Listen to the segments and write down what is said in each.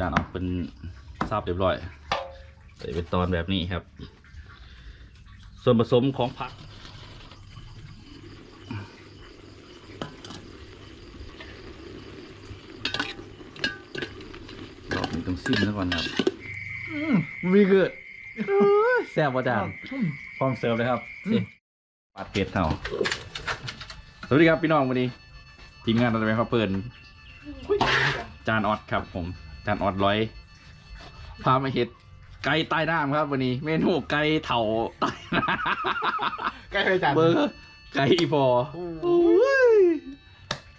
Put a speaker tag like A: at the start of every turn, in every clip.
A: จานออกเป็นทราบเรียบร้อยใส่เป็นตอนแบบนี้ครับ ส่วนผสมของผัก รอบนี้ต้องซิมซะก่อนครับ
B: วีเกิด
A: แซ่บป่ะจานพร้อมเสิร์ฟเลยครับนี่ปัดเป็ดเท่าสวัสดีครับพี่น้องวันนี้ ทีมงานเราจะไปเขาเปิดจานออดครับผม จานออดร้อย พามาเห็ดไก่ใต้น้ำครับวันนี้ เมนูไก่เถาใต้น้
B: ใกล้ไปจานำ
A: เบอร์ไก่อีพอ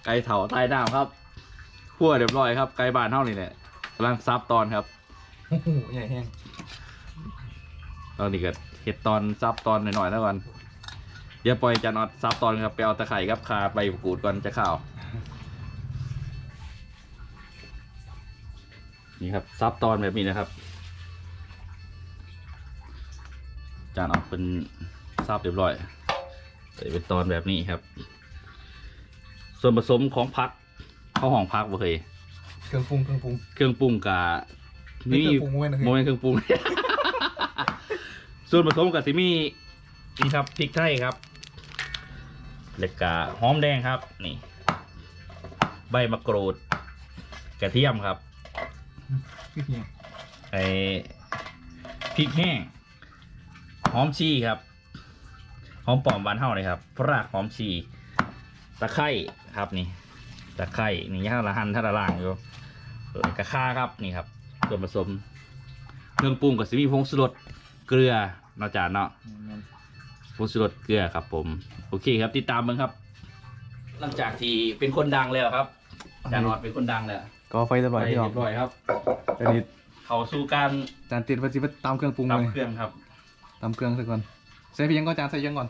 A: ไก่เถาใต้น้ำครับคั่วเรียบร้อยครับไก่บานเท่านี่แหละกำลังซับตอนครับ
B: โอ้โหใหญ่แห้ง
A: ตอนนี้ก็เห็ดตอนซับตอนหน่อยๆแล้วกันอย่าปล่อยจานอดซับตอนครับไปเอาตะไคร่ครับคาใบมะกรูดก่อนจะข้าว นี่ครับซับตอนแบบนี้นะครับ จานออกเป็นซับเรียบร้อยใส่เป็นตอนแบบนี้ครับ ส่วนผสมของพักข้าวหอมพักบ่เคย
B: เครื่องปรุงเครื่องปรุง
A: เครื่องปรุงกะ
B: ไม่เครื่องปรุงเว้ยนะ
A: โมเมนเครื่องปรุง ส่วนผสมกับซิมีนี่ครับพริกไทยครับเล็กกะหอมแดงครับ นี่ ใบมะกรูด กระเทียมครับ
B: พี่เฮีย
A: ไอพริกแห้งหอมชีครับหอมปอมบานเท่าเลยครับรากหอมชีตะไคร่ครับนี่ตะไคร่นี่ย่างละหันท่าละล่างอยู่กระค่าครับนี่ครับส่วนผสมเครื่องปรุงกับซิมีพงสุรสเกลือเนาะจานเนาะพงสุรสเกลือครับผม โอเคครับติดตามมึงครับ หลังจากที่เป็นคนดังแล้วครับ จานออดเป็นคนดังแล้ว
B: ก็ไฟเรียบร้อย
A: ไป
B: พี่น้อง
A: เรียบร้อยครับ
B: อันนี้
A: เขาสู่การ
B: จานติดไฟจิบตามเครื่องปรุงเลย
A: ตำเครื่องครับ
B: ตามเครื่องซะก่อนใส่พี่ยังก่อนจานใส่ยังก่อน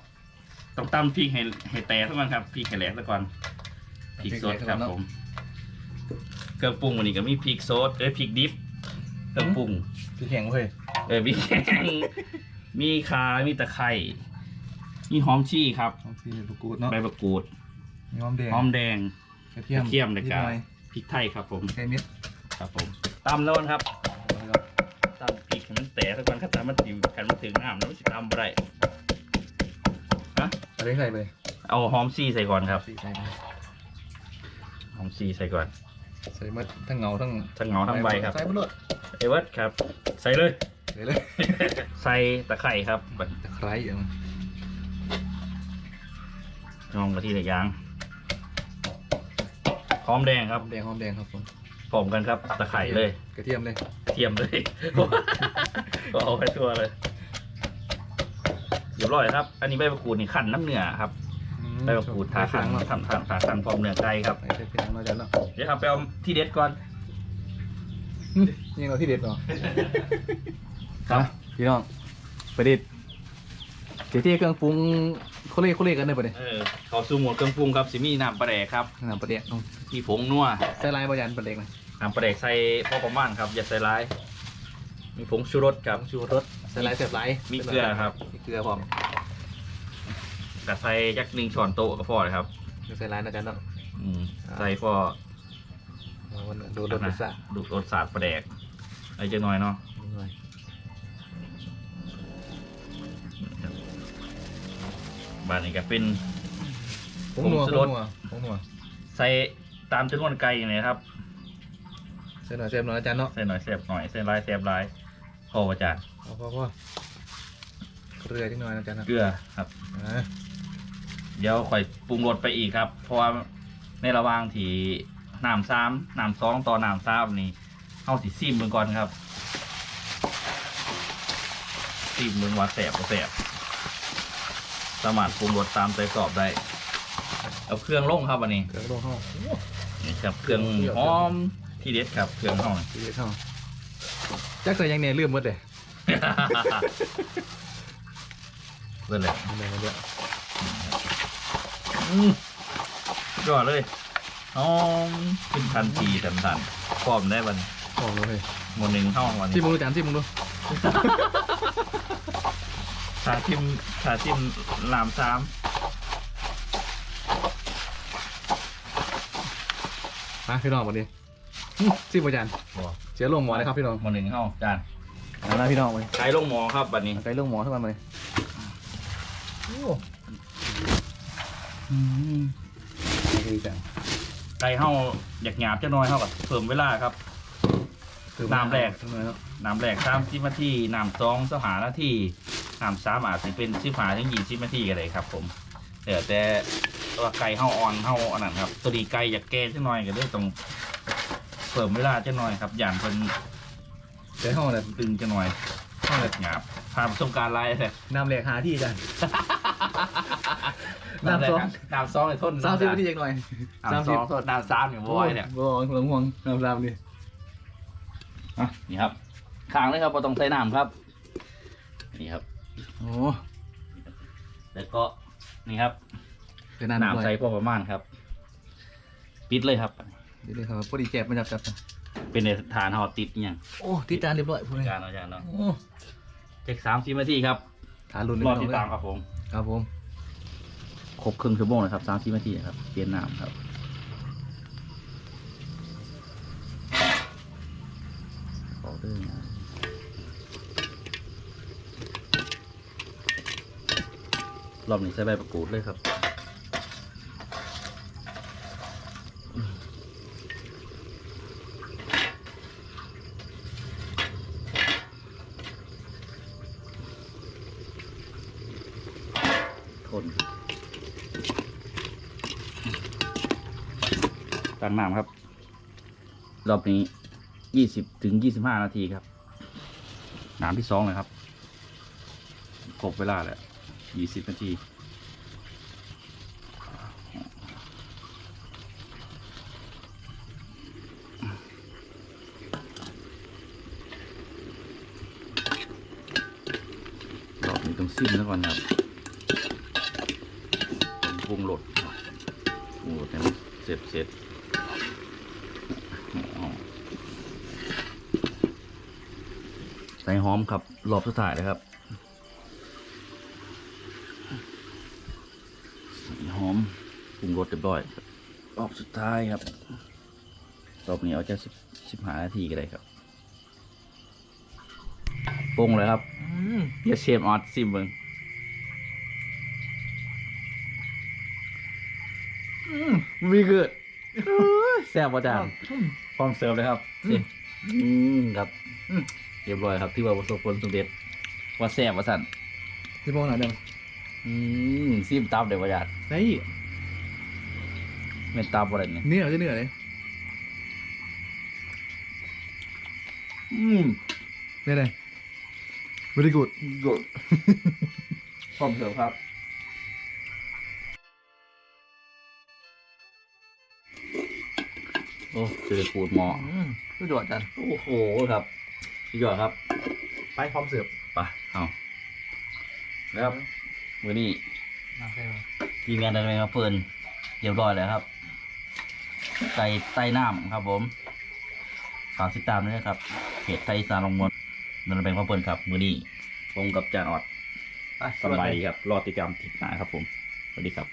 A: ต้องตำพริกให้ให้แตกซะก่อนครับพริกให้แหลกซะก่อนพริกสดครับ
B: พริกแหลกซะก่อนเนอะ
A: ผมเครื่องปรุงวันนี้ก็มีพริกสดเอ้ยพริกดิบเครื่องปรุง
B: พี่แข็งเว้ย
A: เออมีแกงมีคามีตะไคร่มีหอมชี่ครับ
B: โอเคลูกกูดเนาะ
A: ใบมะกรูด
B: มีหอมแดง
A: หอมแดง
B: กระเทียม
A: กระเทียมเลยครับ
B: นิดหน่อย
A: พริกไทยครับผม
B: แค่นิด
A: ครับผมตำแล้วนะครับ
B: แล้วก็
A: ตำพริกให้มันแตกซะก่อนครับแต่มันถึงกันมันถึงน้ำแล้วมันจะตำอะไรฮะ
B: อะไรใส่ไป
A: เอาหอมซี่ใส่ก่อนครับ
B: ใส่ใส่ไป
A: หอมซี่ใส่ก่อน
B: ใส่มาทั้งเงาทั้ง
A: ทั้งเหงาทั้งใบครับ
B: ใส่มาหมด
A: เอเวิร์ดครับ ใส่เลย
B: ใส่เลย
A: ใส่ตะไคร่ครับ
B: ตะไคร้อย่าง
A: ยองกะทิในยางห อมแดงค
B: ห
A: รั
B: อบมแดงหอมแดงครับผม
A: ผสมกันครับตะไคร่เลย
B: กระเทียมเลย
A: เทียมเลย ก็เอาไปทั่วเลยเรียบร้อยครับ อันนี้ใบมะกรูดนี่ขันน้ำเนื้อครับใบมะกรูดทาขัน
B: เนาะ
A: ทำทำทาขันพร้อมเนื้อไก่ครับ
B: ใส่เพียงเนาะจานเนาะ
A: เดี๋ยวครับไปเอาที่เด็ดก่อน
B: นี่เราที่เด็ดเหรอ
A: ครับ
B: พี่น้องประดิษฐ์เจ๊ที่เครื่องปรุง เขาเรียกเขาเรียกกันเลยประเดี๋ยว
A: เออเขาสูหมดเครื่องปรุงครับสิมีน้ำปลาแดกครับ
B: น้ำประเดี๋ยว
A: มีผงนัว
B: ใส่ลายบะยันประเดี๋ยวนะ
A: น้ำปลาแดกใส่พอประมาณครับอย่าใส่ร้าย มีผงชูรสครับ
B: ชูรสใส่ลายเสียบลาย
A: มีเกลือครับ
B: มีเกลือพร้อม
A: กระใส่ยักหนึ่งช้อนโต๊ะก็พอเลยครับ
B: ใส่ลายนะจ๊ะเนาะ
A: อืมใส่พอ
B: เอาวันนั้นดูรสรสชาติ
A: ดูรสสาดปลาแดกอะไรจะน้อยเนาะ บ้านนี้ก็เป็น
B: ผงนัว
A: ผงชู
B: ผ
A: รงส
B: นัวผงนัว
A: ใส่ตามจำนวนไก่อย่างนี้ครับ
B: ใส่หน่อยเสียบหน่อยนะจ๊ะเนาะ
A: ใส่หน่อยเสียบหน่อยใส่ลายเสียบลายพอประจาน
B: พอพอพอเกลือนิดหน่อยนะจ๊ะเนาะ
A: เกลือครับ
B: อ่า
A: เดี๋ยวค่อยปรุงรสไปอีกครับ เพราะว่าในระหว่างที่น้ำซ้ำน้ำซองต่อน้ำซ้ำนี่เอาสิซิมเบิ่งก่อนครับซิมเบิ่งว่าแสบบ่แสบ สามารถปรุงรสตามใจสอบได้ เอาเครื่องลงครับอันนี้
B: เกลือลงห้อง
A: นี่ครับเครื่องหอมที่เด็ดครับเครื่องหอม
B: ทีเดียวห้องจักใส่ยังเนี่ยลืมหมดเลย
A: เบิ่งเลย
B: เอาเลยเอาเลย
A: อืมยอดเลยหอมขึ้นทันทีทันทันพร้อมได้วัน
B: หอมเลย
A: หมดหนึ่งห้องวันนี้
B: ที่มึงดูจานที่มึงดู
A: ชาทิมชาทิมลามซ้
B: มาพี่น้องวันนี้ที่บะยันำ
A: บอก
B: เจสียลงหมอนะครับพี่น้อง
A: หมอหนึ่งเข้าจาน
B: เอาละพี่น้องไป
A: ใช้ลงหมอครับบัดนี้
B: ไก่ลงหมอเท่านั้นเลยโอ้ดีจัง
A: ไก่เข้าอยากหยาบจะน้อยเข้ากับเพิ่มเวลาครับ น้ำแรก
B: ทำไมครับ
A: น้ำแรกสามสิบนาทีน้ำสองสหานาที น้ำสามอาจจะเป็นสิบหาถึงยี่สิบนาทีก็ได้ครับ ผมเดี๋ยวแต่ตัวาไก่เข้าอ่อนเข้าอันนั้นครับ ตัวดีไก่อยากแก่จะน้อยก็ได้ต้องเพิ่มเวลาจะน้อยครับ อย่างเป็น
B: เดี๋ยวห้องเลย
A: ตึงจะน้อย
B: ห้องเลย
A: หยาบผ่านประสบการณ์ไรเลย
B: น้ำแหลกหาที่จัง
A: น้ำ
B: น้ำ
A: ส
B: ส
A: อ
B: องง
A: น้ำสองเลยทน
B: สามสิบนาทีจังหน่อย
A: น้ำสองน้ำสามเนี่ยบอยเนี่ย
B: โอ้ยหลงห่วงน้ำสามนี่
A: อะนี่ครับข้างเลยครับเราต้องใส่น้ำครับ นี่ครับ
B: โอ้
A: แล้วก็นี่ครับ
B: เดี๋ยวน้ำ
A: น้ำใส่พอประมาณครับ ปิดเลยครับ
B: เดี๋ยวเลยครับพอดีแจ็บมาจับจับจับ
A: เป็นในฐานห่อติดเนี่ยง
B: โอ้ที่จานเรียบร้อยพูดเลย
A: จานอาจารย์เนาะ
B: โอ้
A: เช็คสามสิบนาทีครับ
B: ทานรุนเลย
A: รอ
B: พี่
A: ติด
B: น้
A: ตา
B: อ
A: ม
B: ง
A: ครับผม
B: ครับผม
A: ครบครึ่งชั่วโมงเลยครับสามสิบนาทีครับเปลี่ยนน้ำครับขอเด้อนะ รอบนี้ใส่ใบประกูดเลยครับทนตั้งน้ำครับ รอบนี้ยี่สิบถึงยี่สิบห้านาทีครับ น้ำที่สองเลยครับครบเวลาแล้ว ยี่สิบนาทีรอบนี้ต้องซิมแล้วก่อนครับปรุงรสปรุงรสให้มันเสร็จเสร็จอ๋อใส่หอมครับรอบสุดท้ายเลยครับใส่หอม ปรุงรสเรียบร้อยครับรอบสุดท้ายครับรอบนี้เอาจะสิบสิบห้านาทีก็ได้ครับปรุงเลยครับ
B: อืม
A: เดี๋ยวเชฟออดซิมเบิง
B: วีเกิด
A: แซ่บประจานพร้อมเสิร์ฟเลยครับ
B: อืม
A: อืมครับ
B: อืม
A: เรียบร้อยครับที่ว่าประสบผลสำเร็จว่าแซ่บว่าสั่น
B: ที่มองหน่อยเดียว
A: อืมซิมตับเดี๋ยวประหยัด
B: ไอ้
A: เป็นตับอะไรเนี่ย
B: เหนื่อยจะเหนื่อยเลย
A: อืม
B: เป็นไง very good
A: กดพร้อมเสิร์ฟครับ โอ้เจอปูดหมอ
B: อืมสุดยอดจัน
A: โอ้โหครับสุดยอดครับ
B: ไปพร้อมเสิร์ฟ
A: ไปเอาแล้วครับมือนี้
B: น้ำแค่
A: ทีมงานดันไปมาเฟิร์นเรียบร้อยแล้วครับ ใส่ใต้น้ำครับผมฝากติดตามด้วยนะครับเพจไทยอีสานลงมวลนันเป็นข้าวเฟิร์นครับ มือนี้ผมกับจานออด
B: ไป
A: สบายดีครับ รอติดตามติดหน้าครับผม สวัสดีครับ